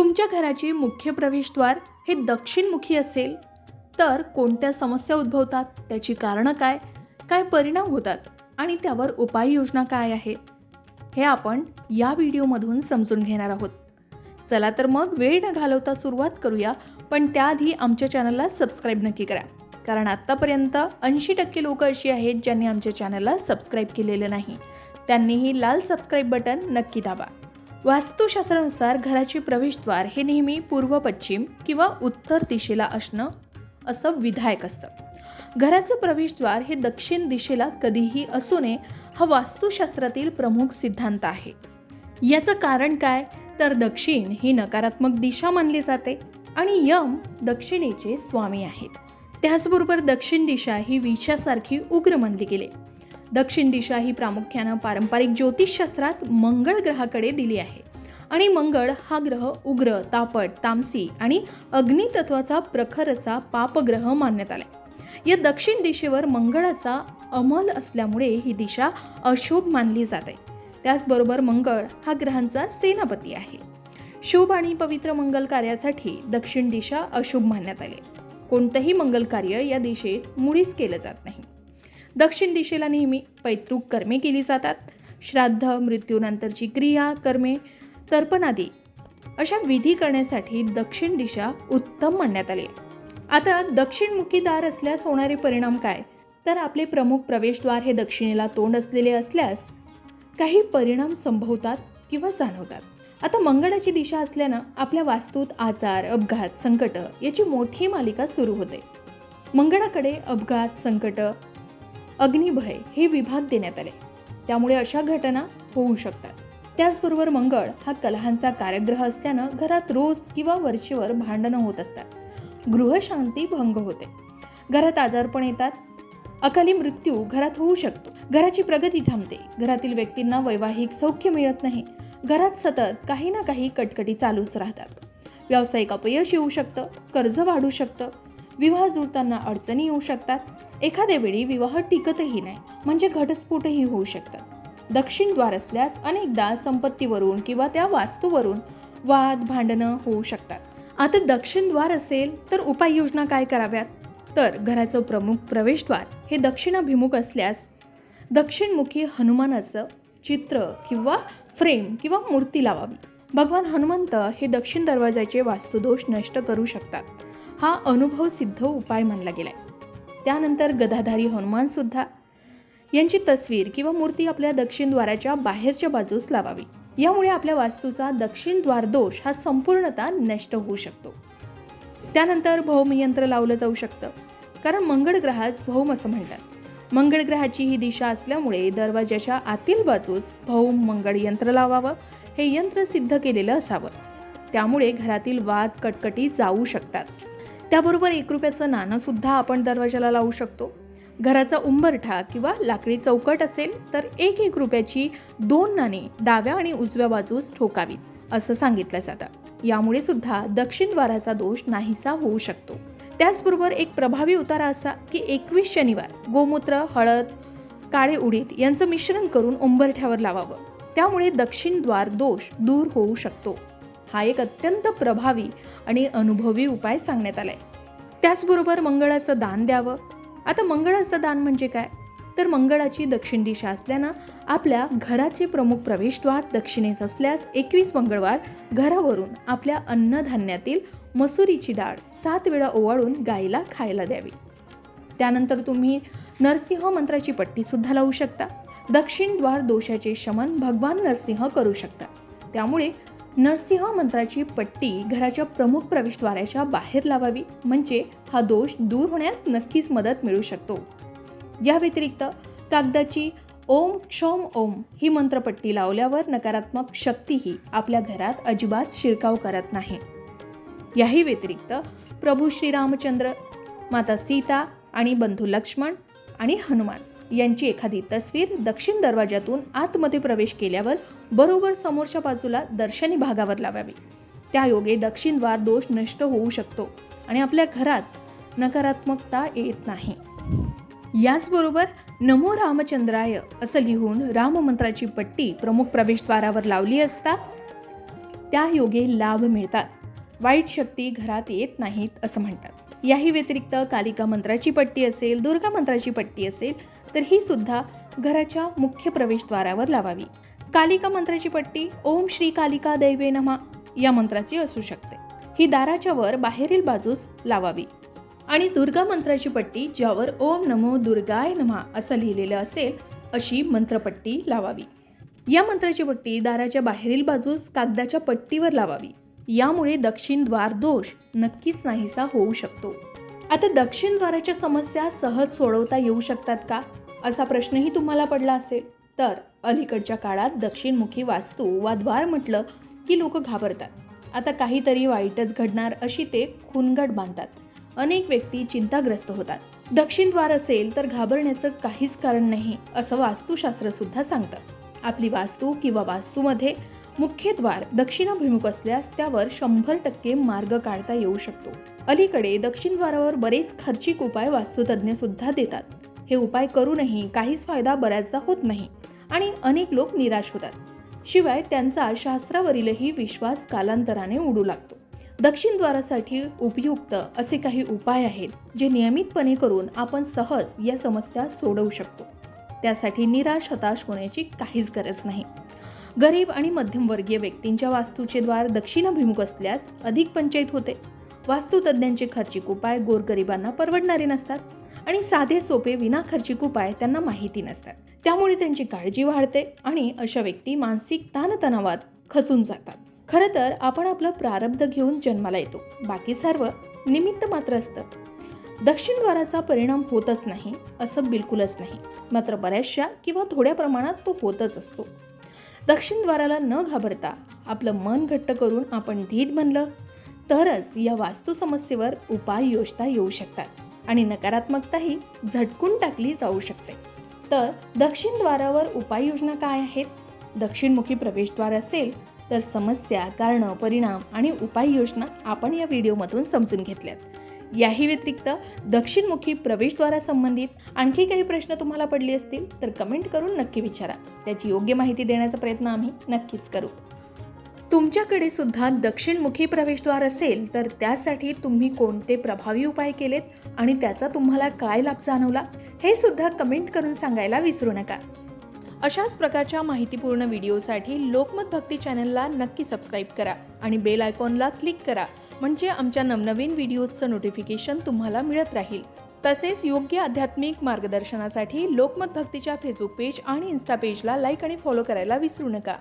तुमच्या घराची मुख्य प्रवेशद्वार हे दक्षिणमुखी असेल तर कोणत्या समस्या उद्भवतात? त्याची कारणं काय? काय परिणाम होतात? आणि त्यावर उपाययोजना काय आहे? हे आपण या व्हिडिओमधून समजून घेणार आहोत. चला तर मग वेळ न घालवता सुरुवात करूया पण त्याआधी आमच्या चॅनलला सबस्क्राईब नक्की करा. कारण आत्तापर्यंत ऐंशी टक्के लोक अशी आहेत ज्यांनी आमच्या चॅनलला सबस्क्राईब केलेलं नाही. त्यांनीही लाल सबस्क्राईब बटन नक्की दाबा. वास्तुशास्त्रानुसार घराचे प्रवेशद्वार हे नेहमी पूर्व पश्चिम किंवा उत्तर दिशेला असणं असं विधायक असतं. घराचं प्रवेशद्वार हे दक्षिण दिशेला कधीही असू नये हा वास्तुशास्त्रातील प्रमुख सिद्धांत आहे. याचं कारण काय? तर दक्षिण ही नकारात्मक दिशा मानली जाते आणि यम दक्षिणेचे स्वामी आहेत. त्याचबरोबर दक्षिण दिशा ही विषासारखी उग्र मानली गेली. दक्षिण दिशा ही प्रामुख्यानं पारंपरिक ज्योतिषशास्त्रात मंगळ ग्रहाकडे दिली आहे. आणि मंगळ हा ग्रह उग्र तापट तामसी आणि अग्नितत्वाचा प्रखर असा पापग्रह मानण्यात आला या दक्षिण दिशेवर मंगळाचा अमल असल्यामुळे ही दिशा अशुभ मानली जाते. त्याचबरोबर मंगळ हा ग्रहांचा सेनापती आहे. शुभ आणि पवित्र मंगल कार्यासाठी दक्षिण दिशा अशुभ मानण्यात आली. कोणतंही मंगल कार्य या दिशेत मुळीच केलं जात नाही. दक्षिण दिशेला नेहमी पैतृक कर्मे केली जातात. श्राद्ध मृत्यूनंतरची क्रिया कर्मे तर्पणादी अशा विधी करण्यासाठी दक्षिण दिशा उत्तम मानण्यात आली. आहे. आता दक्षिणमुखी दार असल्यास होणारे परिणाम काय? तर आपले प्रमुख प्रवेशद्वार हे दक्षिणेला तोंड असलेले असल्यास काही परिणाम संभवतात किंवा जाणवतात. आता मंगळाची दिशा असल्यानं आपल्या वास्तूत आजार अपघात संकट याची मोठी मालिका सुरू होते. मंगळाकडे अपघात संकट अग्निभय हे विभाग देण्यात आले. त्यामुळे अशा घटना होऊ शकतात. त्याचबरोबर मंगळ हा कलहांचा कार्यग्रह असल्यानं घरात रोज किंवा वरचेवर भांडणं होत असतात. गृहशांती भंग होते. घरात आजारपण येतात. अकाली मृत्यू घरात होऊ शकतो. घराची प्रगती थांबते. घरातील व्यक्तींना वैवाहिक सौख्य मिळत नाही. घरात सतत काही ना काही कटकटी चालूच राहतात. व्यावसायिक अपयश येऊ शकतं. कर्ज वाढू शकतं. विवाह जुळताना अडचणी येऊ शकतात. एखाद्या वेळी विवाह टिकतही नाही म्हणजे घटस्फोटही होऊ शकतात. दक्षिण द्वार असल्यास अनेकदा संपत्तीवरून किंवा त्या वास्तूवरून वाद भांडणं होऊ शकतात. आता दक्षिण द्वार असेल तर उपाययोजना काय कराव्यात? तर घराचं प्रमुख प्रवेशद्वार हे दक्षिणाभिमुख असल्यास दक्षिणमुखी हनुमानाचं चित्र किंवा फ्रेम किंवा मूर्ती लावावी. भगवान हनुमंत हे दक्षिण दरवाजाचे वास्तुदोष नष्ट करू शकतात. हा अनुभव सिद्ध उपाय मानला गेलाय. त्यानंतर गदाधारी हनुमान सुद्धा यांची तस्वीर किंवा मूर्ती आपल्या दक्षिण द्वाराच्या बाहेरच्या बाजूस लावावी. यामुळे आपल्या वास्तूचा दक्षिण द्वार दोष हा संपूर्णतः नष्ट होऊ शकतो. त्यानंतर भौमयंत्र लावलं जाऊ शकतं. कारण मंगळ ग्रहास भौम असं म्हणतात. मंगळ ग्रहाची ही दिशा असल्यामुळे दरवाजाच्या आतील बाजूस भौम मंगळ यंत्र लावावं हे यंत्र सिद्ध केलेलं असावं. त्यामुळे घरातील वाद कटकटी जाऊ शकतात. त्याबरोबर एक रुपयाचं नाणं सुद्धा आपण दरवाजाला लावू शकतो. घराचा उंबरठा किंवा लाकडी चौकट असेल तर एक एक रुपयाची दोन नाणी डाव्या आणि उजव्या बाजूस ठोकावीत असं सांगितलं जातं. यामुळे सुद्धा दक्षिण द्वाराचा दोष नाहीसा होऊ शकतो. त्याचबरोबर एक प्रभावी उतारा असा की एकवीस शनिवार गोमूत्र हळद काळे उडीद यांचं मिश्रण करून उंबरठ्यावर लावावं. त्यामुळे दक्षिण द्वार दोष दूर होऊ शकतो. हा एक अत्यंत प्रभावी आणि अनुभवी उपाय सांगण्यात आलाय. त्याचबरोबर मंगळाचं दान द्यावं. आता मंगळाचं दान म्हणजे काय? तर मंगळाची दक्षिण दिशा असल्यानं आपल्या घराचे प्रमुख प्रवेशद्वार दक्षिणेस असल्यास एकवीस मंगळवार घरावरून आपल्या अन्नधान्यातील मसुरीची डाळ सात वेळा ओवाळून गाईला खायला द्यावी. त्यानंतर तुम्ही नरसिंह मंत्राची पट्टी सुद्धा लावू शकता. दक्षिण द्वार दोषाचे शमन भगवान नरसिंह करू शकता. त्यामुळे नरसिंह मंत्राची पट्टी घराच्या प्रमुख प्रवेशद्वाराच्या बाहेर लावावी म्हणजे हा दोष दूर होण्यास नक्कीच मदत मिळू शकतो. या व्यतिरिक्त कागदाची ओम क्षोम ओम ही मंत्रपट्टी लावल्यावर नकारात्मक शक्तीही आपल्या घरात अजिबात शिरकाव करत नाही. याही व्यतिरिक्त प्रभू श्रीरामचंद्र माता सीता आणि बंधू लक्ष्मण आणि हनुमान यांची एखादी तस्वीर दक्षिण दरवाजातून आतमध्ये प्रवेश केल्यावर बरोबर समोरच्या बाजूला दर्शनी भागावर लावावी. त्या योगे दक्षिण द्वार दोष नष्ट होऊ शकतो आणि आपल्या घरात नकारात्मकता येत नाही. याचबरोबर नमो रामचंद्राय असं लिहून राममंत्राची पट्टी प्रमुख प्रवेशद्वारावर लावली असता त्या योगे लाभ मिळतात. वाईट शक्ती घरात येत नाहीत असं म्हणतात. याही व्यतिरिक्त कालिका मंत्राची पट्टी असेल दुर्गा मंत्राची पट्टी असेल तर ही सुद्धा घराच्या मुख्य प्रवेशद्वारावर लावावी. कालिका मंत्राची पट्टी ओम श्री कालिका दैवे नमा या मंत्राची असू शकते. ही दाराच्या वर बाहेरील बाजूस लावावी. आणि दुर्गा मंत्राची पट्टी ज्यावर ओम नमो दुर्गाय नमा असं लिहिलेलं असेल अशी मंत्रपट्टी लावावी. या मंत्राची पट्टी दाराच्या बाहेरील बाजूस कागदाच्या पट्टीवर लावावी. यामुळे दक्षिण द्वार दोष नक्कीच नाहीसा होऊ शकतो. आता दक्षिण द्वाराच्या समस्या सहज सोडवता येऊ शकतात का? असा प्रश्नही तुम्हाला पडला असेल तर अलीकडच्या काळात दक्षिणमुखी वास्तू वा द्वार म्हटलं की लोक घाबरतात. आता काहीतरी वाईटच घडणार अशी ते खूनगट बांधतात. अनेक व्यक्ती चिंताग्रस्त होतात. दक्षिण द्वार असेल तर घाबरण्याचं काहीच कारण नाही असं वास्तुशास्त्र सुद्धा सांगतं. आपली वास्तू किंवा वास्तूमध्ये मुख्य द्वार दक्षिणाभिमुख असल्यास त्यावर शंभर टक्के मार्ग काढता येऊ शकतो. अलीकडे दक्षिण द्वारावर बरेच खर्चिक उपाय वास्तुतज्ञ सुद्धा देतात. हे उपाय करूनही काहीच फायदा बऱ्याचदा होत नाही. आणि अनेक लोक निराश होतात. शिवाय त्यांचा शास्त्रावरीलही विश्वास कालांतराने उडू लागतो. दक्षिण द्वारासाठी उपयुक्त असे काही उपाय आहेत जे नियमितपणे करून आपण सहज या समस्या सोडवू शकतो. त्यासाठी निराश हताश होण्याची काहीच गरज नाही. गरीब आणि मध्यमवर्गीय व्यक्तींच्या वास्तूचे द्वार दक्षिणाभिमुख असल्यास अधिक पंचायत होते. वास्तुतज्ञांचे खर्चिक उपाय गोरगरिबांना परवडणारे नसतात आणि साधे सोपे विना खर्चिक उपाय त्यांना माहिती नसतात. त्यामुळे त्यांची काळजी वाढते आणि अशा व्यक्ती मानसिक ताणतणावात खचून जातात. खरं तर आपण आपलं प्रारब्ध घेऊन जन्माला येतो. बाकी सर्व निमित्त मात्र असतं. दक्षिण द्वाराचा परिणाम होतच नाही असं बिलकुलच नाही. मात्र बऱ्याचशा किंवा थोड्या प्रमाणात तो होतच असतो. दक्षिण द्वाराला न घाबरता आपलं मन घट्ट करून आपण धीट बनलं तरच या वास्तू समस्येवर उपाय योजता येऊ शकतात आणि नकारात्मकताही झटकून टाकली जाऊ शकते. तर दक्षिण द्वारावर उपाययोजना काय आहेत? दक्षिणमुखी प्रवेशद्वार असेल तर समस्या कारणं परिणाम आणि उपाययोजना आपण या व्हिडिओमधून समजून घेतल्यात. याही व्यतिरिक्त दक्षिणमुखी प्रवेशद्वारासंबंधित आणखी काही प्रश्न तुम्हाला पडले असतील तर कमेंट करून नक्की विचारा. त्याची योग्य माहिती देण्याचा प्रयत्न आम्ही नक्कीच करू. तुमच्याकडे सुद्धा दक्षिणमुखी प्रवेशद्वार असेल तर त्यासाठी तुम्ही कोणते प्रभावी उपाय केलेत आणि त्याचा तुम्हाला काय लाभ जाणवला हे सुद्धा कमेंट करून सांगायला विसरू नका. अशाच प्रकारच्या माहितीपूर्ण व्हिडिओसाठी लोकमत भक्ती चॅनलला नक्की सबस्क्राईब करा आणि बेल आयकॉनला क्लिक करा म्हणजे आमच्या नवनवीन व्हिडिओचं नोटिफिकेशन तुम्हाला मिळत राहील. तसेच योग्य आध्यात्मिक मार्गदर्शनासाठी लोकमत भक्तीच्या फेसबुक पेज आणि इन्स्टा पेजला लाईक आणि फॉलो करायला विसरू नका.